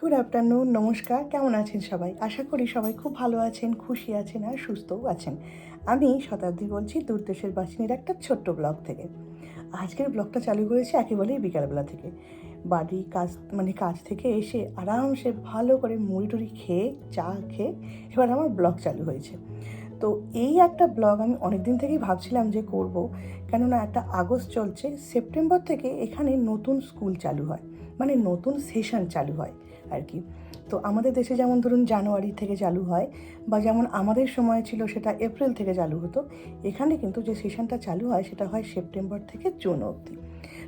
Good afternoon নমস্কার। কেমন আছেন সবাই? আশা করি সবাই খুব ভালো আছেন, খুশি আছেন আর সুস্থও আছেন। আমি শতাব্দী বলছি দূরদেশের বাসিনীর একটা ছোট্ট ব্লগ থেকে। আজকের ব্লগটা চালু করেছি একেবারেই বিকালবেলা থেকে। বাড়ি কাজ মানে কাজ থেকে এসে আরামসে ভালো করে মুড়ি টুড়ি খেয়ে, চা খেয়ে এবার আমার ব্লগ চালু হয়েছে। তো এই একটা ব্লগ আমি অনেক দিন থেকেই ভাবছিলাম যে করব। কেননা একটা আগস্ট চলছে, সেপ্টেম্বর থেকে এখানে নতুন স্কুল চালু হয়। মানে নতুন সেশন চালু হয়। আর কি। তো আমাদের দেশে যেমন ধরুন জানুয়ারি থেকে চালু হয় বা যেমন আমাদের সময় ছিল সেটা এপ্রিল থেকে চালু হতো, এখানে কিন্তু যে সেশনটা চালু হয় সেটা হয় সেপ্টেম্বর থেকে জুন অবধি।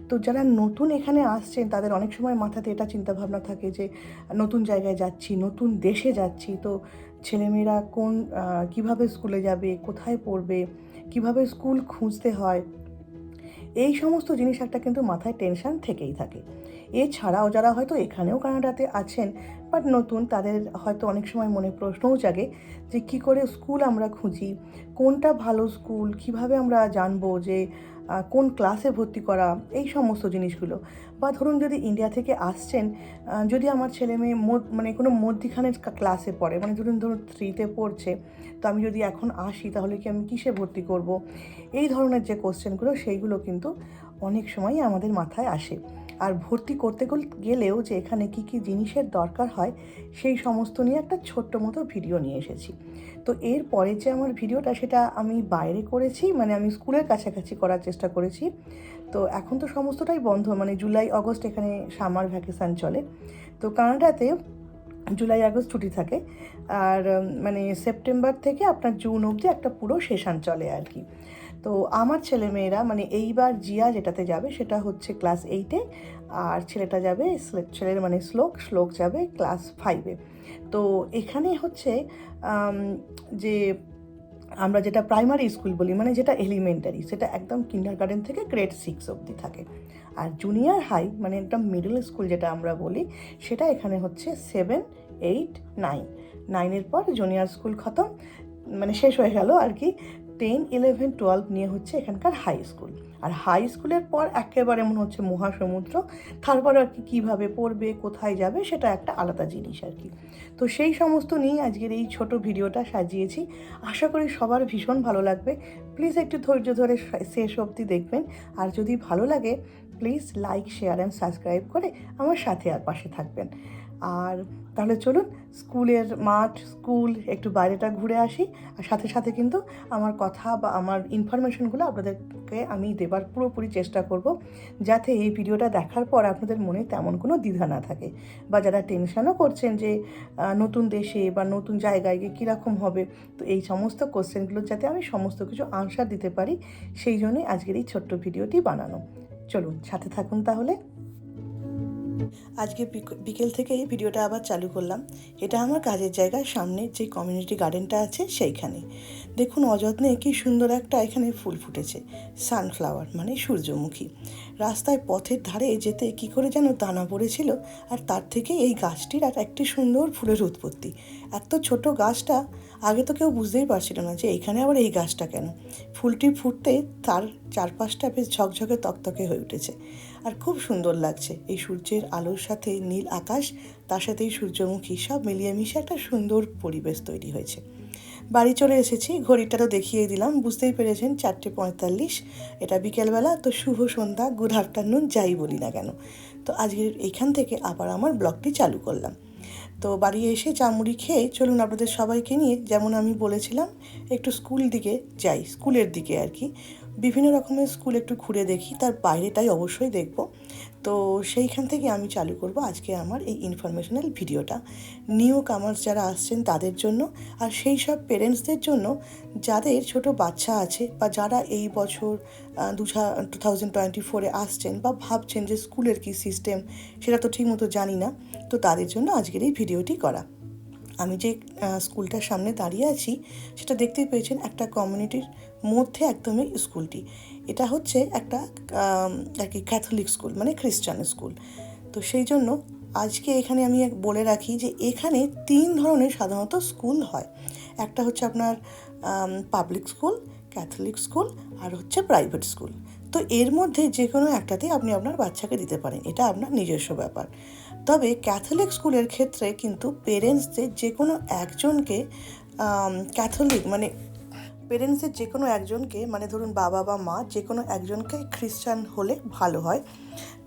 তো যারা নতুন এখানে আসছেন তাদের অনেক সময় মাথাতে এটা চিন্তাভাবনা থাকে যে, নতুন জায়গায় যাচ্ছি, নতুন দেশে যাচ্ছি, তো ছেলেমেয়েরা কোন কীভাবে স্কুলে যাবে, কোথায় পড়বে, কীভাবে স্কুল খুঁজতে হয়, এই সমস্ত জিনিস একটা কিন্তু মাথায় টেনশন থেকেই থাকে। এছাড়াও যারা হয়তো এখানেও কানাডাতে আছেন বাট নতুন, তাদের হয়তো অনেক সময় মনে প্রশ্নও জাগে যে কি করে স্কুল আমরা খুঁজি, কোনটা ভালো স্কুল, কীভাবে আমরা জানব যে কোন ক্লাসে ভর্তি করা, এই সমস্ত জিনিসগুলো। বা ধরুন যদি ইন্ডিয়া থেকে আসছেন যদি আমার ছেলে মেয়ে মানে কোনো মধ্যিখানের ক্লাসে পড়ে মানে ধরুন ধরুন থ্রিতে পড়ছে, তো আমি যদি এখন আসি, তাহলে কি আমি কিসে ভর্তি করব? এই ধরনের যে কোশ্চেনগুলো সেইগুলো কিন্তু অনেক সময়ই আমাদের মাথায় আসে। আর ভর্তি করতে গেলেও যে এখানে কি কি জিনিসের দরকার হয়, সেই সমস্ত নিয়ে একটা ছোট্ট মতো ভিডিও নিয়ে এসেছি। তো এর পরে যে আমার ভিডিওটা, সেটা আমি বাইরে করেছি মানে আমি স্কুলের কাছাকাছি করার চেষ্টা করেছি। তো এখন তো সমস্তটাই বন্ধ মানে জুলাই, অগস্ট এখানে সামার ভ্যাকেশান চলে। তো কানাডাতে জুলাই, আগস্ট ছুটি থাকে। আর মানে সেপ্টেম্বর থেকে আপনার জুন অবধি একটা পুরো সেশন চলে আর কি। তো আমার ছেলেমেয়েরা মানে এইবার জিয়া যেটাতে যাবে সেটা হচ্ছে ক্লাস এইটে আর ছেলেটা যাবে ছেলের মানে শ্লোক শ্লোক যাবে ক্লাস ফাইভে তো এখানে হচ্ছে যে আমরা যেটা প্রাইমারি স্কুল বলি মানে যেটা এলিমেন্টারি সেটা একদম কিন্ডার গার্ডেন থেকে গ্রেড সিক্স অবধি থাকে। আর জুনিয়র হাই মানে একদম মিডল স্কুল যেটা আমরা বলি, সেটা এখানে হচ্ছে সেভেন এইট নাইন নাইনের পর জুনিয়র স্কুল খতম মানে শেষ হয়ে গেল আর কি। টেন ইলেভেন টুয়েলভ নিয়ে হচ্ছে এখানকার হাই স্কুল আর হাই স্কুলের পর একেবারে মনে হচ্ছে মহাসমুদ্র। তারপর আর কি কীভাবে পড়বে, কোথায় যাবে, সেটা একটা আলাদা জিনিস আর কি। তো সেই সমস্ত নিয়ে আজকের এই ছোট ভিডিওটা সাজিয়েছি। আশা করি সবার ভীষণ ভালো লাগবে। প্লিজ একটু ধৈর্য ধরে শেষ অবধি দেখবেন। আর যদি ভালো লাগে please like, share and subscribe করে আমার সাথে আর পাশে থাকবেন। আর তাহলে চলুন, স্কুলের মাঠ, স্কুল, একটু বাইরেটা ঘুরে আসি। আর সাথে সাথে কিন্তু আমার কথা বা আমার ইনফরমেশনগুলো আপনাদেরকে আমি দেবার পুরোপুরি চেষ্টা করব, যাতে এই ভিডিওটা দেখার পর আপনাদের মনে তেমন কোনো দ্বিধা না থাকে। বা যারা টেনশনও করছেন যে নতুন দেশে বা নতুন জায়গায় গিয়ে কীরকম হবে, তো এই সমস্ত কোশ্চেনগুলো যাতে আমি সমস্ত কিছু আনসার দিতে পারি, সেই জন্যই আজকের এই ছোট্ট ভিডিওটি বানানো। চলুন, সাথে থাকুন তাহলে। আজকে বিক- বিকেল থেকে ভিডিওটা আবার চালু করলাম। এটা আমার কাজের জায়গার সামনে যে কমিউনিটি গার্ডেনটা আছে সেইখানে। দেখুন অযত্নে কি সুন্দর একটা এখানে ফুল ফুটেছে। সানফ্লাওয়ার মানে সূর্যমুখী। রাস্তায় পথের ধারে যেতে কি করে যেন দানা পড়েছিল, আর তার থেকে এই গাছটির আর একটি সুন্দর ফুলের উৎপত্তি। এত ছোট গাছটা আগে তো কেউ বুঝতেই পারছিল না যে এখানে আবার এই গাছটা কেন? ফুলটি ফুটতে তার চারপাশটা বেশ ঝকঝকে তকতকে হয়ে উঠেছে। আর খুব সুন্দর লাগছে। এই সূর্যের আলোর সাথে নীল আকাশ, তার সাথে এই সূর্যমুখী সব মিলিয়ে মিশে একটা সুন্দর পরিবেশ তৈরি হয়েছে। বাড়ি চলে এসেছি, ঘড়িটা তো দেখিয়ে দিলাম, বুঝতেই পেরেছেন চারটে পঁয়তাল্লিশ। এটা বিকেলবেলা, তো শুভ সন্ধ্যা গুড আফটারনুন যাই বলি না কেন। তো আজকের এইখান থেকে আবার আমার ব্লগটি চালু করলাম। তো বাড়ি এসে চামুড়ি খেয়ে চলুন আপনাদের সবাইকে নিয়ে, যেমন আমি বলেছিলাম, একটু স্কুল দিকে যাই, স্কুলের দিকে আর কি। বিভিন্ন রকমের স্কুল একটু ঘুরে দেখি, তার বাইরেটাই অবশ্যই দেখব। তো সেইখান থেকে আমি চালু করব আজকে আমার এই ইনফরমেশনাল ভিডিওটা। নিউ কামার্স যারা আসছেন তাদের জন্য, আর সেই সব পেরেন্টসদের জন্য যাদের ছোট বাচ্চা আছে বা যারা এই বছর দু টু থাউজেন্ড টোয়েন্টি ফোরে আসছেন বা ভাবছেন যে স্কুলের কী সিস্টেম সেটা তো ঠিকমতো জানি না, তো তাদের জন্য আজকের এই ভিডিওটি করা। আমি যে স্কুলটার সামনে দাঁড়িয়ে আছি, সেটা দেখতেই পেয়েছেন একটা কমিউনিটির মধ্যে একদমই স্কুলটি। এটা হচ্ছে একটা আর কি ক্যাথলিক স্কুল মানে খ্রিস্টান স্কুল। তো সেই জন্য আজকে এখানে আমি বলে রাখি যে এখানে তিন ধরনের সাধারণত স্কুল হয়। একটা হচ্ছে আপনার পাবলিক স্কুল, ক্যাথলিক স্কুল, আর হচ্ছে প্রাইভেট স্কুল। তো এর মধ্যে যে কোনো একটাতে আপনি আপনার বাচ্চাকে দিতে পারেন, এটা আপনার নিজস্ব ব্যাপার। তবে ক্যাথলিক স্কুলের ক্ষেত্রে কিন্তু পেরেন্টসদের যে কোনো একজনকে ক্যাথলিক মানে পেরেন্টসের যে কোনো একজনকে মানে ধরুন বাবা বা মা যে কোনো একজনকে খ্রিস্টান হলে ভালো হয়।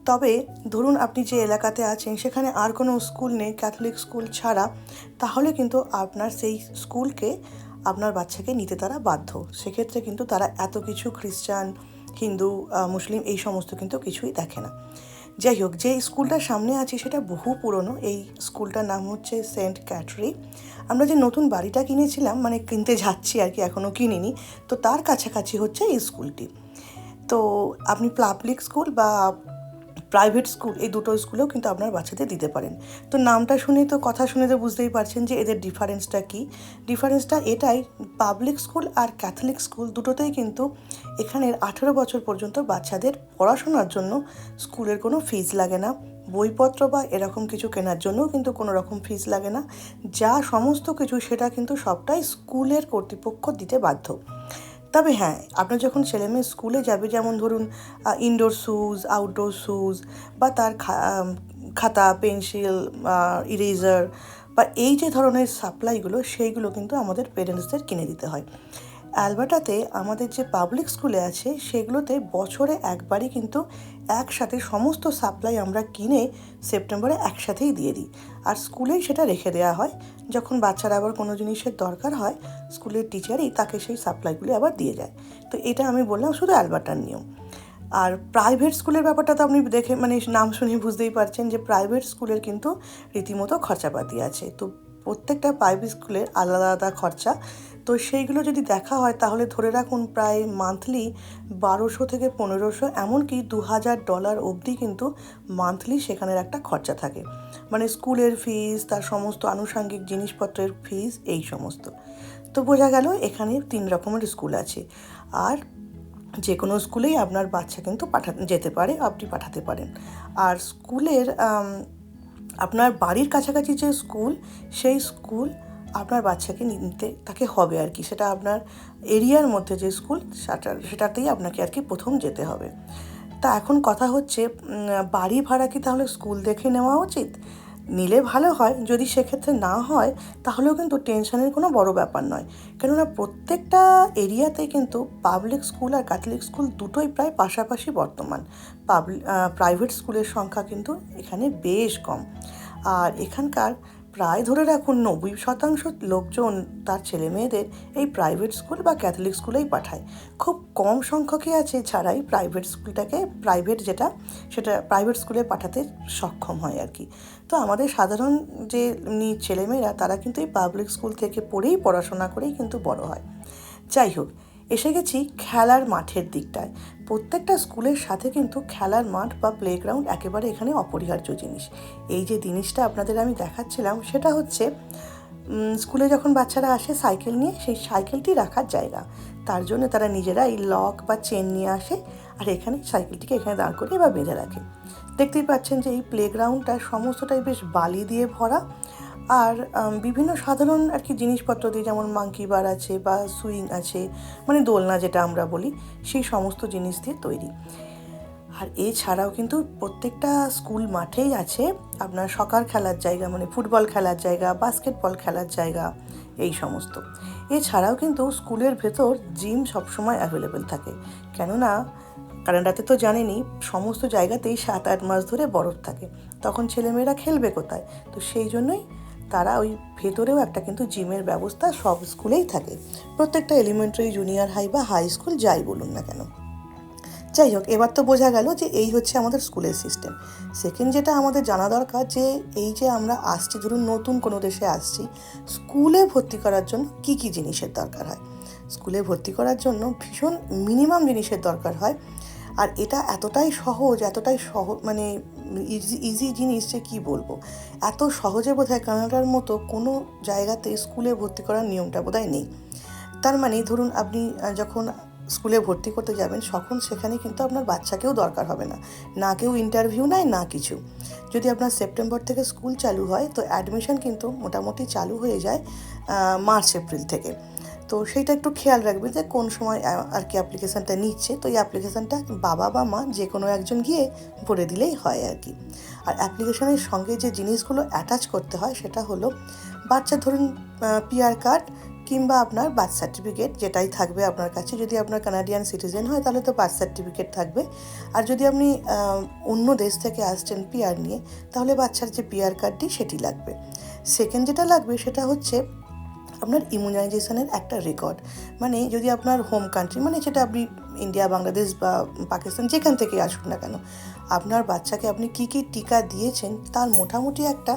তবে ধরুন আপনি যে এলাকাতে আছেন, সেখানে আর কোনো স্কুল নেই, ক্যাথলিক স্কুল ছাড়া, তাহলে কিন্তু আপনার সেই স্কুলকে আপনার বাচ্চাকে নিতে তারা বাধ্য। সেক্ষেত্রে কিন্তু তারা এত কিছু খ্রিস্টান, হিন্দু মুসলিম এই সমস্ত কিন্তু কিছুই দেখে না। যাই হোক, যে স্কুলটার সামনে আছি সেটা বহু পুরনো। এই স্কুলটার নাম হচ্ছে সেন্ট ক্যাটরি আমরা যে নতুন বাড়িটা কিনেছিলাম মানে কিনতে যাচ্ছি আর কি এখনও কিনিনি, তো তার কাছাকাছি হচ্ছে এই স্কুলটি। তো আপনি পাবলিক স্কুল বা প্রাইভেট স্কুল এই দুটো স্কুলেও কিন্তু আপনার বাচ্চাদের দিতে পারেন। তো নামটা শুনে তো কথা শুনে তো বুঝতেই পারছেন যে এদের ডিফারেন্সটা কী। ডিফারেন্সটা এটাই পাবলিক স্কুল আর ক্যাথলিক স্কুল দুটোতেই কিন্তু এখানের আঠেরো বছর পর্যন্ত বাচ্চাদের পড়াশোনার জন্য স্কুলের কোনো ফিজ লাগে না। বইপত্র বা এরকম কিছু কেনার জন্যও কিন্তু কোনো রকম ফিস লাগে না। যা সমস্ত কিছু সেটা কিন্তু সবটাই স্কুলের কর্তৃপক্ষ দিতে বাধ্য। তবে হ্যাঁ আপনার যখন ছেলে মেয়ে স্কুলে যাবে, যেমন ধরুন ইনডোর শ্যুজ আউটডোর শ্যুজ বা তার খাতা পেন্সিল ইরেজার বা এই যে ধরনের সাপ্লাইগুলো সেইগুলো কিন্তু আমাদের পেরেন্টসদের কিনে দিতে হয়। অ্যালবার্টাতে আমাদের যে পাবলিক স্কুলে আছে, সেগুলোতে বছরে একবারই কিন্তু একসাথে সমস্ত সাপ্লাই আমরা কিনে সেপ্টেম্বরে একসাথেই দিয়ে দিই। আর স্কুলেই সেটা রেখে দেওয়া হয়। যখন বাচ্চারা আবার কোনো জিনিসের দরকার হয় স্কুলের টিচারই তাকে সেই সাপ্লাইগুলি আবার দিয়ে যায়। তো এটা আমি বললাম শুধু অ্যালবার্টার নিয়ম। আর প্রাইভেট স্কুলের ব্যাপারটা তো আপনি দেখে মানে নাম শুনে বুঝতেই পারছেন যে প্রাইভেট স্কুলের কিন্তু রীতিমতো খরচাপাতি আছে। তো প্রত্যেকটা প্রাইভেট স্কুলের আলাদা আলাদা খরচা। তো সেইগুলো যদি দেখা হয়, তাহলে ধরে রাখুন প্রায় মান্থলি বারোশো থেকে পনেরোশো, এমনকি দু হাজার ডলার অবধি কিন্তু মান্থলি সেখানের একটা খরচা থাকে। মানে স্কুলের ফিস তার সমস্ত আনুষঙ্গিক জিনিসপত্রের ফিস এই সমস্ত। তো বোঝা গেল এখানে তিন রকমের স্কুল আছে। আর যে কোনো স্কুলেই আপনার বাচ্চা কিন্তু পাঠা, যেতে পারে, আপনি পাঠাতে পারেন। আর স্কুলের আপনার বাড়ির কাছাকাছি যে স্কুল, সেই স্কুল আপনার বাচ্চাকে নিতে, তাকে হবে আর কি। সেটা আপনার এরিয়ার মধ্যে যে স্কুল, সেটা, সেটাতেই আপনাকে আর কি প্রথম যেতে হবে। তা এখন কথা হচ্ছে বাড়ি ভাড়া কি তাহলে স্কুল দেখে নেওয়া উচিত? নিলে ভালো হয়। যদি সেক্ষেত্রে না হয়, তাহলেও কিন্তু টেনশনের কোনো বড় ব্যাপার নয়। কেননা প্রত্যেকটা এরিয়াতে কিন্তু পাবলিক স্কুল আর ক্যাথলিক স্কুল দুটোই প্রায় পাশাপাশি বর্তমান। পাবলিক প্রাইভেট স্কুলের সংখ্যা কিন্তু এখানে বেশ কম। আর এখানকার প্রায় ধরে রাখুন নব্বই শতাংশ লোকজন তার ছেলে মেয়েদের এই প্রাইভেট স্কুল বা ক্যাথলিক স্কুলেই পাঠায়। খুব কম সংখ্যকই আছে যারাই প্রাইভেট স্কুলটাকে, প্রাইভেট যেটা, সেটা প্রাইভেট স্কুলে পাঠাতে সক্ষম হয় আর কি। তো আমাদের সাধারণ যে ছেলেমেয়েরা, তারা কিন্তু এই পাবলিক স্কুল থেকে পড়েই পড়াশোনা করেই কিন্তু বড় হয়। যাই হোক, এসে গেছি খেলার মাঠের দিকটায়। প্রত্যেকটা স্কুলের সাথে কিন্তু খেলার মাঠ বা প্লেগ্রাউন্ড একেবারে এখানে অপরিহার্য জিনিস। এই যে জিনিসটা আপনাদের আমি দেখাচ্ছিলাম, সেটা হচ্ছে স্কুলে যখন বাচ্চারা আসে সাইকেল নিয়ে, সেই সাইকেলটি রাখার জায়গা। তার জন্য তারা নিজেরা এই লক বা চেন নিয়ে আসে, আর এখানে সাইকেলটিকে এখানে দাঁড় করিয়ে বা বেঁধে রাখে। দেখতেই পাচ্ছেন যে এই প্লেগ্রাউন্ডটা সমস্তটাই বেশ বালি দিয়ে ভরা। আর বিভিন্ন সাধারণ আর কি জিনিসপত্র দিয়ে যেমন মাঙ্কি বার আছে বা সুইং আছে মানে দোলনা যেটা আমরা বলি, সেই সমস্ত জিনিস দিয়ে তৈরি। আর এছাড়াও কিন্তু প্রত্যেকটা স্কুল মাঠেই আছে আপনার সকার খেলার জায়গা মানে ফুটবল খেলার জায়গা বাস্কেটবল খেলার জায়গা, এই সমস্ত। এছাড়াও কিন্তু স্কুলের ভেতর জিম সবসময় অ্যাভেলেবেল থাকে। কেননা কানাডাতে তো জানেনই সমস্ত জায়গাতেই সাত আট মাস ধরে বরফ থাকে। তখন ছেলেমেয়েরা খেলবে কোথায়? তো সেই জন্যই তারা ওই ভেতরেও একটা কিন্তু জিমের ব্যবস্থা সব স্কুলেই থাকে। প্রত্যেকটা এলিমেন্টারি জুনিয়র হাই বা হাই স্কুল যাই বলুন না কেন। যাই হোক, এবার তো বোঝা গেল যে এই হচ্ছে আমাদের স্কুলের সিস্টেম সেকেন্ড যেটা আমাদের জানা দরকার যে এই যে আমরা আসছি, ধরুন নতুন কোনো দেশে আসছি, স্কুলে ভর্তি করার জন্য কি কি জিনিসের দরকার হয়? স্কুলে ভর্তি করার জন্য ভীষণ মিনিমাম জিনিসের দরকার হয়। আর এটা এতটাই সহজ, এতটাই সহ মানে ইজি ইজি জিনিস যে কী বলব? এত সহজে বোধ হয় কানাডার মতো কোনো জায়গাতে স্কুলে ভর্তি করার নিয়মটা বোধহয় নেই। তার মানে ধরুন আপনি যখন স্কুলে ভর্তি করতে যাবেন, তখন সেখানে কিন্তু আপনার বাচ্চাকেও দরকার হবে না। না কেউ ইন্টারভিউ নেয়, না কিছু। যদি আপনার সেপ্টেম্বর থেকে স্কুল চালু হয়, তো অ্যাডমিশন কিন্তু মোটামুটি চালু হয়ে যায় মার্চ এপ্রিল থেকে। তো সেইটা একটু খেয়াল রাখবে যে কোন সময় আর কি অ্যাপ্লিকেশানটা নিচ্ছে। তো এই অ্যাপ্লিকেশানটা বাবা বা মা যে কোনো একজন গিয়ে ভরে দিলেই হয় আর কি। আর অ্যাপ্লিকেশনের সঙ্গে যে জিনিসগুলো অ্যাটাচ করতে হয় সেটা হলো বাচ্চা ধরুন পিআর কার্ড কিংবা আপনার বার্থ সার্টিফিকেট যেটাই থাকবে আপনার কাছে। যদি আপনার কানাডিয়ান সিটিজেন হয় তাহলে তো বার্থ সার্টিফিকেট থাকবে। আর যদি আপনি অন্য দেশ থেকে আসছেন পিআর নিয়ে তাহলে বাচ্চার যে পিআর কার্ডটি সেটি লাগবে। সেকেন্ড যেটা লাগবে সেটা হচ্ছে আপনার ইমিউনাইজেশনের একটা রেকর্ড মানে যদি আপনার হোম কান্ট্রি মানে সেটা আপনি ইন্ডিয়া বাংলাদেশ বা পাকিস্তান যেখান থেকে আসুন না কেন, আপনার বাচ্চাকে আপনি কী কী টিকা দিয়েছেন, তার মোটামুটি একটা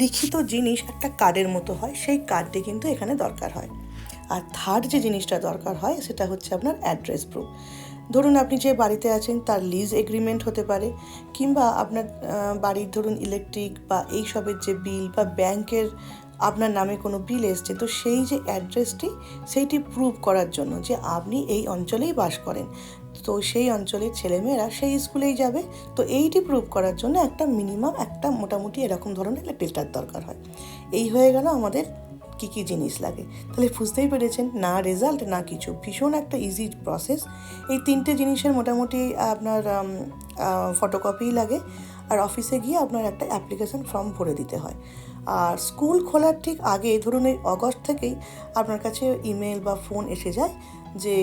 লিখিত জিনিস, একটা কার্ডের মতো হয়, সেই কার্ডটি কিন্তু এখানে দরকার হয়। আর থার্ড যে জিনিসটা দরকার হয়, সেটা হচ্ছে আপনার অ্যাড্রেস প্রুফ ধরুন আপনি যে বাড়িতে আছেন, তার লিজ এগ্রিমেন্ট হতে পারে, কিংবা আপনার বাড়ির ধরুন ইলেকট্রিক বা এই সবের যে বিল বা ব্যাংকের আপনার নামে কোনো বিল এসছে, তো সেই যে অ্যাড্রেসটি সেইটি প্রুভ করার জন্য যে আপনি এই অঞ্চলেই বাস করেন। তো সেই অঞ্চলের ছেলেমেয়েরা সেই স্কুলেই যাবে, তো এইটি প্রুভ করার জন্য একটা মিনিমাম একটা মোটামুটি এরকম ধরনের লেটার দরকার হয়। এই হয়ে গেল আমাদের কী কী জিনিস লাগে। তাহলে বুঝতেই পেরেছেন, না রেজাল্ট না কিছু। ভীষণ একটা ইজি প্রসেস এই তিনটে জিনিসের মোটামুটি আপনার ফটোকপিই লাগে। আর অফিসে গিয়ে আপনার একটা অ্যাপ্লিকেশন ফর্ম ভরে দিতে হয়। আর স্কুল খোলার ঠিক আগে ধরুন এই অগস্ট থেকেই আপনার কাছে ইমেল বা ফোন এসে যায় যে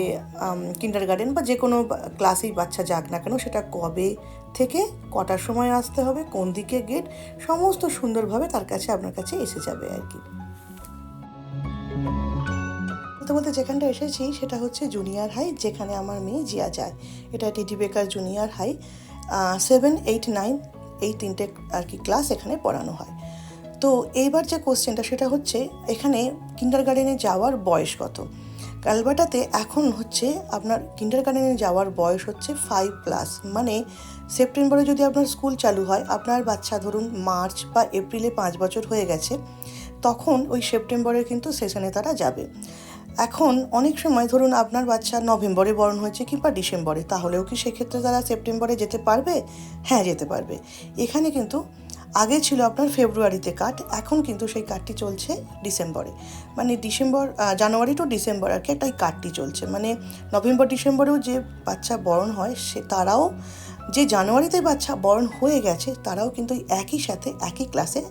কিন্ডার গার্ডেন বা যে কোনো ক্লাসেই বাচ্চা যাক না কেন, সেটা কবে থেকে, কটার সময় আসতে হবে, কোন দিকে গেট সমস্ত সুন্দরভাবে তার কাছে আপনার কাছে এসে যাবে আর কি। বলতে যেখানটা এসেছি সেটা হচ্ছে জুনিয়র হাই যেখানে আমার মেয়ে জিয়া যায়। এটা TT Baker junior high seven eight nine এই তিনটে আর কি ক্লাস এখানে পড়ানো হয়। তো এইবার যে কোশ্চেনটা সেটা হচ্ছে এখানে কিন্ডার গার্ডেনে যাওয়ার বয়স কত? কালবাটাতে এখন হচ্ছে আপনার কিন্ডার গার্ডেনে যাওয়ার বয়স হচ্ছে ফাইভ প্লাস মানে সেপ্টেম্বরে যদি আপনার স্কুল চালু হয়, আপনার বাচ্চা ধরুন মার্চ বা এপ্রিলে পাঁচ বছর হয়ে গেছে, তখন ওই সেপ্টেম্বরের কিন্তু সেশনে তারা যাবে। এখন অনেক সময় ধরুন আপনার বাচ্চা নভেম্বরে বরণ হয়েছে কিংবা ডিসেম্বরে, তাহলেও কি সেক্ষেত্রে তারা সেপ্টেম্বরে যেতে পারবে? হ্যাঁ যেতে পারবে। এখানে কিন্তু আগে ছিল আপনার ফেব্রুয়ারিতে কাট এখন কিন্তু সেই কার্ডটি চলছে ডিসেম্বরে। মানে ডিসেম্বর জানুয়ারি টু ডিসেম্বর আর কি একটা কার্ডটি চলছে। মানে নভেম্বর, ডিসেম্বরেও যে বাচ্চা বরণ হয়, সে তারাও যে জানুয়ারিতে বাচ্চা বরণ হয়ে গেছে, তারাও কিন্তু একই সাথে, একই ক্লাসে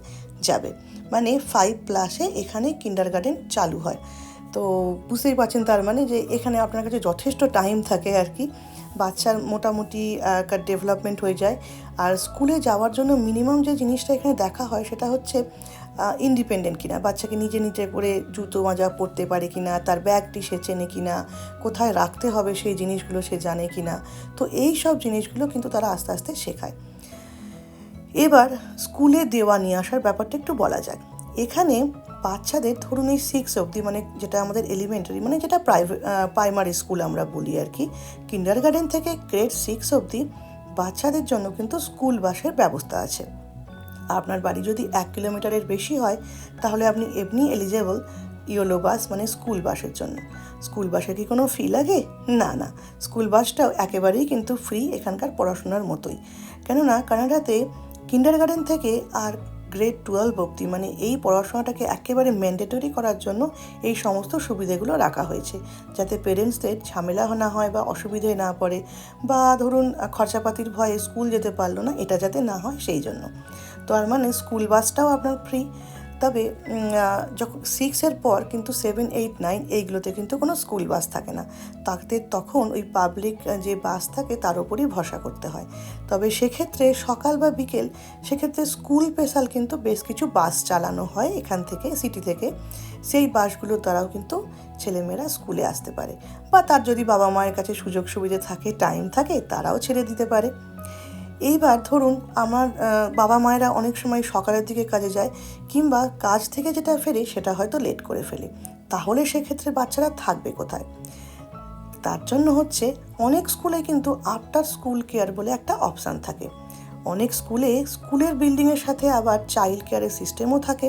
যাবে। মানে ফাইভ প্লাসে এখানে কিন্ডার গার্ডেন চালু হয়। তো বুঝতেই পারছেন তার মানে যে এখানে আপনার কাছে যথেষ্ট টাইম থাকে আর কি। বাচ্চার মোটামুটি একটা ডেভেলপমেন্ট হয়ে যায়। আর স্কুলে যাওয়ার জন্য মিনিমাম যে জিনিসটা এখানে দেখা হয় সেটা হচ্ছে ইন্ডিপেন্ডেন্ট কিনা। বাচ্চাকে নিজে নিজে করে জুতো মাজা পরতে পারে কিনা, তার ব্যাগটি সে চেনে কিনা, কোথায় রাখতে হবে সেই জিনিসগুলো সে জানে কিনা। তো এই সব জিনিসগুলো কিন্তু তারা আস্তে আস্তে শেখায়। এবার স্কুলে দেওয়া নিয়ে আসার ব্যাপারটা একটু বলা যাক। এখানে বাচ্চাদের ধরুন এই সিক্স অবধি মানে যেটা আমাদের এলিমেন্টারি মানে যেটা প্রাইভেট প্রাইমারি স্কুল আমরা বলি আর কি কিন্ডার গার্ডেন থেকে গ্রেড সিক্স অবধি বাচ্চাদের জন্য কিন্তু স্কুল বাসের ব্যবস্থা আছে। আপনার বাড়ি যদি এক কিলোমিটারের বেশি হয়, তাহলে আপনি এমনি এলিজেবল ইয়োলো বাস মানে স্কুল বাসের জন্য। স্কুল বাসে কি কোনো ফি লাগে? না না। স্কুল বাসটাও একেবারেই কিন্তু ফ্রি এখানকার পড়াশোনার মতোই। কেননা কানাডাতে কিন্ডার গার্ডেন থেকে আর গ্রেড টুয়েলভ অবধি মানে এই পড়াশোনাটাকে একেবারে ম্যান্ডেটরি করার জন্য এই সমস্ত সুবিধেগুলো রাখা হয়েছে। যাতে পেরেন্টসদের ঝামেলা না হয় বা অসুবিধে না পড়ে বা ধরুন, খরচাপাতির ভয়ে স্কুল যেতে পারল না, এটা যাতে না হয় সেই জন্য। তো আর মানে স্কুল বাসটাও আপনার ফ্রি তবে যখন সিক্সের পর কিন্তু সেভেন এইট নাইন এইগুলোতে কিন্তু কোনো স্কুল বাস থাকে না। তাতে তখন ওই পাবলিক যে বাস থাকে তার উপরই ভরসা করতে হয়। তবে সেক্ষেত্রে সকাল বা বিকেল, সেক্ষেত্রে স্কুল স্পেশাল কিন্তু বেশ কিছু বাস চালানো হয় এখান থেকে সিটি থেকে। সেই বাসগুলোর দ্বারাও কিন্তু ছেলেমেয়েরা স্কুলে আসতে পারে। বা তার যদি বাবা মায়ের কাছে সুযোগ সুবিধা থাকে টাইম থাকে, তারাও ছেড়ে দিতে পারে। এইবার ধরুন আমার বাবা মায়েরা অনেক সময় সকালের দিকে কাজে যায়, কিংবা কাজ থেকে যেটা ফেরে সেটা হয়তো লেট করে ফেলে। তাহলে সেক্ষেত্রে বাচ্চারা থাকবে কোথায়? তার জন্য হচ্ছে অনেক স্কুলে কিন্তু আফটার স্কুল কেয়ার বলে একটা অপশান থাকে। অনেক স্কুলে স্কুলের বিল্ডিংয়ের সাথে আবার চাইল্ড কেয়ারের সিস্টেমও থাকে।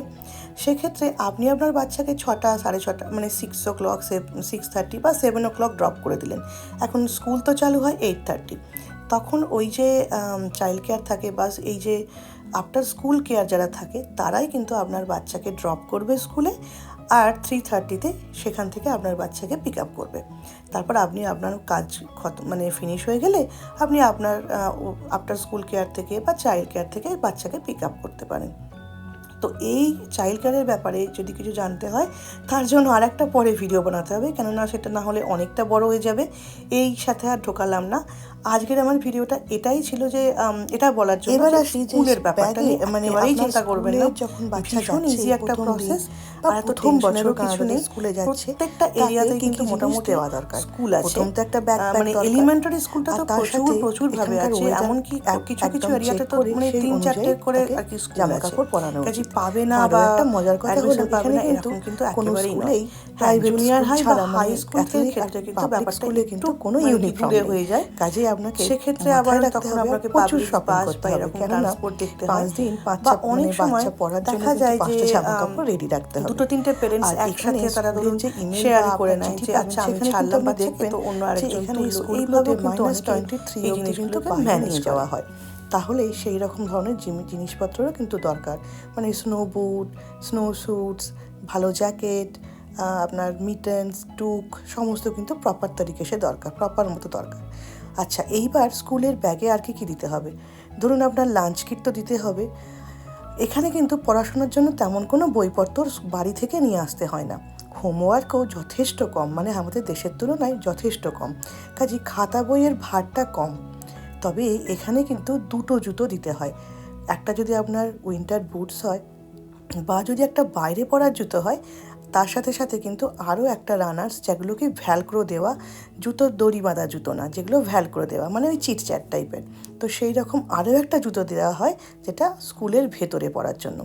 সেক্ষেত্রে আপনি আপনার বাচ্চাকে ছটা, সাড়ে ছটা মানে six o'clock six thirty বা সেভেন ও ক্লক ড্রপ করে দিলেন। এখন স্কুল তো চালু হয় এইট থার্টি তখন ওই যে চাইল্ড কেয়ার থাকে বা এই যে আফটার স্কুল কেয়ার যারা থাকে, তারাই কিন্তু আপনার বাচ্চাকে ড্রপ করবে স্কুলে আর থ্রি থার্টিতে সেখান থেকে আপনার বাচ্চাকে পিক আপ করবে। তারপর আপনি আপনার কাজ মানে ফিনিশ হয়ে গেলে আপনি আপনার আফটার স্কুল কেয়ার থেকে বা চাইল্ড কেয়ার থেকে বাচ্চাকে পিক আপ করতে পারেন। তো এই চাইল্ড কেয়ারের ব্যাপারে যদি কিছু জানতে হয়, তার জন্য আর একটা পরে ভিডিও বানাতে হবে। কেননা সেটা না হলে অনেকটা বড় হয়ে যাবে। এই সাথে আর ঢোকালাম না। আজকের আমার ভিডিওটা এটাই ছিল যে এটা বলার জন্য এবার আসি স্কুলের ব্যাপারটা মানে এবারেই চিন্তা করবেন না। যখন বাচ্চা যাচ্ছে, ইজি একটা প্রসেস আর প্রথম বছর কিছু নেই। স্কুলে যাচ্ছে, প্রত্যেকটা এরিয়াতে কিন্তু মোটামুটি দেওয়া দরকার? স্কুল আছে। প্রথম তো একটা আহ, মানে এলিমেন্টারি স্কুলটা তো প্রচুর প্রচুর ভাবে আছে। weather এমনকি কিছু কিছু এরিয়াতে তো মানে তিন চারটে করে আর কি স্কুল জামা কাপড় পরানো কাজে পাবে না বা একটা মজার কথা হলো পাবে না কিন্তু এরকম কিন্তু কোনো একেবারেই স্কুলেই নয়। হ্যাঁ জুনিয়র হাই বা হাই মানে স্কুল ক্ষেত্রে কিন্তু ব্যাপারটা স্কুলে কিন্তু কোনো মানে uniform দূরে নেই। হয়ে যায়। কাজেই আপনাকে সেক্ষেত্রে আবার তখন আপনাকে প্রচুর বাস করতে হবে, কেননা পাঁচ দিন পাঁচ বা অনেক সময় বাচ্চা পড়ার জন্য দেখা যায় যে পাঁচটা জামা কাপড় ready রাখতে হবে। দুটো তিনটে পেরেন্টস আর একসাথে তারা ধরুন যে শেয়ার করে নেয় যে আচ্ছা আমি ছাড়লাম বাচ্চাকে দেখবেন তো অন্য আরেকজন তুললো। স্কুলগুলোতে কিন্তু minus অনেকে 23 এই অবধি জিনিসগুলোকে কিন্তু ম্যানেজ যাওয়া হয়। তাহলে সেই রকম ধরনের জিনিসপত্রও কিন্তু দরকার। মানে স্নো বুট স্নো স্যুটস ভালো জ্যাকেট আপনার মিটেন্স টুক সমস্ত কিন্তু প্রপার তরিকে সে দরকার প্রপার মতো দরকার। আচ্ছা এইবার স্কুলের ব্যাগে আর কি কী দিতে হবে? ধরুন আপনার লাঞ্চ কিট তো দিতে হবে। এখানে কিন্তু পড়াশোনার জন্য তেমন কোনো বইপত্র বাড়ি থেকে নিয়ে আসতে হয় না। হোমওয়ার্কও যথেষ্ট কম মানে আমাদের দেশের তুলনায় যথেষ্ট কম। কাজে খাতা বইয়ের ভারটা কম। তবে এখানে কিন্তু দুটো জুতো দিতে হয়। একটা যদি আপনার উইন্টার বুটস হয়, বা যদি একটা বাইরে পরার জুতো হয় তার সাথে সাথে কিন্তু আরও একটা রানার্স যেগুলোকে ভ্যালক্রো দেওয়া জুতো দড়ি বাঁধা জুতো না, যেগুলো ভ্যালক্রো দেওয়া মানে ওই চিটচ্যাট টাইপের তো সেই রকম আরও একটা জুতো দেওয়া হয় যেটা স্কুলের ভেতরে পড়ার জন্য।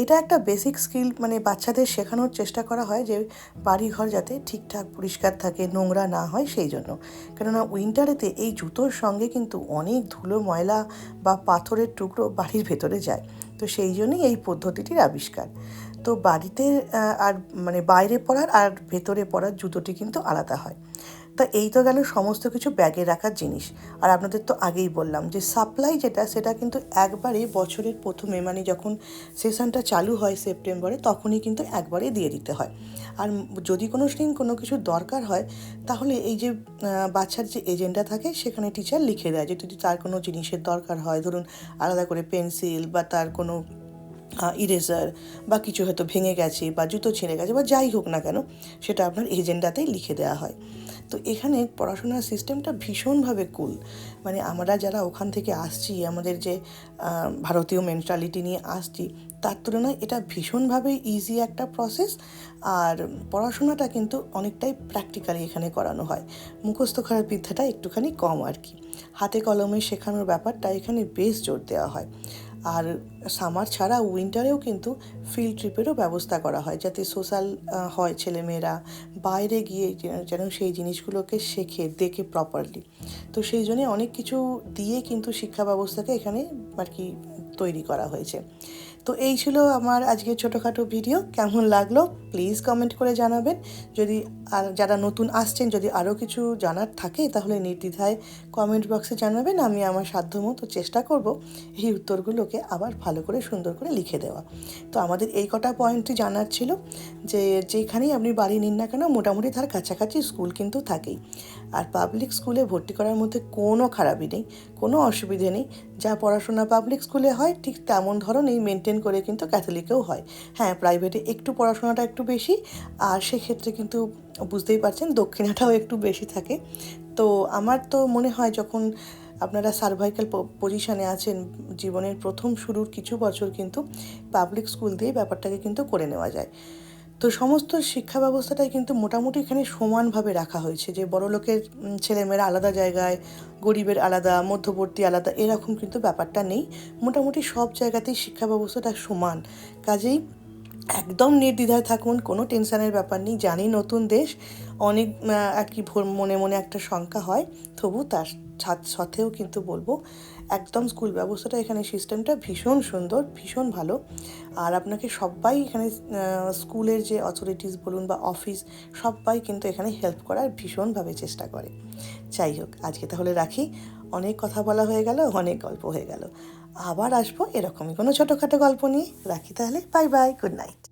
এটা একটা বেসিক স্কিল মানে বাচ্চাদের শেখানোর চেষ্টা করা হয় যে বাড়িঘর যাতে ঠিকঠাক পরিষ্কার থাকে, নোংরা না হয় সেই জন্য। কেননা উইন্টারেতে এই জুতোর সঙ্গে কিন্তু অনেক ধুলো, ময়লা বা পাথরের টুকরো বাড়ির ভেতরে যায়। তো সেই জন্যই এই পদ্ধতিটির আবিষ্কার। তো বাড়িতে আর মানে বাইরে পড়ার আর ভেতরে পড়ার জুতোটি কিন্তু আলাদা হয়। তা এই তো গেল সমস্ত কিছু ব্যাগে রাখার জিনিস। আর আপনাদের তো আগেই বললাম যে সাপ্লাই যেটা, সেটা কিন্তু একবারে বছরের প্রথমে মানে যখন সেশনটা চালু হয় সেপ্টেম্বরে, তখনই কিন্তু একবারে দিয়ে দিতে হয়। আর যদি কোনো দিন কোনো কিছু দরকার হয়, তাহলে এই যে বাচ্চার যে এজেন্ডা থাকে, সেখানে টিচার লিখে দেয় যে যদি তার কোনো জিনিসের দরকার হয়, ধরুন আলাদা করে পেন্সিল বা তার কোনো ইরেজার বা কিছু হয়তো ভেঙে গেছে বা জুতো ছিঁড়ে গেছে বা যাই হোক না কেন, সেটা আপনার এজেন্ডাতেই লিখে দেওয়া হয়। তো এখানে পড়াশোনার সিস্টেমটা ভীষণভাবে কুল মানে আমরা যারা ওখান থেকে আসছি, আমাদের যে ভারতীয় মেন্টালিটি নিয়ে আসছি, তার তুলনায় এটা ভীষণভাবে ইজি একটা প্রসেস আর পড়াশোনাটা কিন্তু অনেকটাই প্র্যাকটিক্যালি এখানে করানো হয়। মুখস্থ করার বিদ্যাটা একটুখানি কম আর কি। হাতে কলমে শেখানোর ব্যাপারটা এখানে বেশ জোর দেওয়া হয়। আর সামার ছাড়া উইন্টারেও কিন্তু ফিল্ড ট্রিপেরও ব্যবস্থা করা হয় যাতে সোশ্যাল হয় ছেলেমেয়েরা বাইরে গিয়ে যেন- সেই জিনিসগুলোকে শেখে, দেখে প্রপারলি তো সেই জন্যে অনেক কিছু দিয়ে কিন্তু শিক্ষা ব্যবস্থাকে এখানে আর কি তৈরি করা হয়েছে। তো এই ছিল আমার আজকের ছোটোখাটো ভিডিও কেমন লাগল? প্লিজ কমেন্ট করে জানাবেন। যদি যারা নতুন আসছেন, যদি আরও কিছু জানার থাকে, তাহলে নির্দ্বিধায় কমেন্ট বক্সে জানাবেন। আমি আমার সাধ্যমতো চেষ্টা করব এই উত্তরগুলোকে আবার ভালো করে, সুন্দর করে লিখে দেওয়া। তো আমাদের এই কটা পয়েন্টই জানার ছিল যে, যেখানেই আপনি বাড়ি নিন না কেন, মোটামুটি তার কাছাকাছি স্কুল কিন্তু থাকেই। আর পাবলিক স্কুলে ভর্তি করার মধ্যে কোনো খারাপই নেই, কোনো অসুবিধে নেই। যা পড়াশোনা পাবলিক স্কুলে হয়, ঠিক তেমন ধরনেই মেনটেন করে কিন্তু ক্যাথলিকেও হয়। হ্যাঁ প্রাইভেটে একটু পড়াশোনাটা একটু বেশি, আর সেক্ষেত্রে কিন্তু বুঝতেই পারছেন দক্ষিণাটাও একটু বেশি থাকে। তো আমার তো মনে হয় যখন আপনারা সার্ভাইকাল পজিশনে আছেন, জীবনের প্রথম শুরুর কিছু বছর কিন্তু পাবলিক স্কুল দিয়ে ব্যাপারটাকে কিন্তু করে নেওয়া যায়। তো সমস্ত শিক্ষা ব্যবস্থাটাই কিন্তু মোটামুটি এখানে সমানভাবে রাখা হয়েছে। যে বড় লোকের ছেলেমেয়েরা আলাদা জায়গায়, গরিবের আলাদা, মধ্যবর্তী আলাদা, এরকম কিন্তু ব্যাপারটা নেই। মোটামুটি সব জায়গাতেই শিক্ষা ব্যবস্থাটা সমান। কাজেই একদম নির্দ্বিধায় থাকুন, কোনো টেনশনের ব্যাপার নেই। জানি নতুন দেশ, অনেক আর কি মনে মনে একটা শঙ্কা হয়, তবু তার সাথেও কিন্তু বলব একদম স্কুল ব্যবস্থাটা এখানে সিস্টেমটা ভীষণ সুন্দর, ভীষণ ভালো। আর আপনাকে সবাই এখানে স্কুলের যে অথরিটিস বলুন বা অফিস সবাই কিন্তু এখানে হেল্প করার ভীষণভাবে চেষ্টা করে। যাই হোক, আজকে তাহলে রাখি। অনেক কথা বলা হয়ে গেল, অনেক গল্প হয়ে গেল। আবার আসব এরকমই কোনো ছোটোখাটো গল্প নিয়ে। রাখি তাহলে বাই বাই গুড নাইট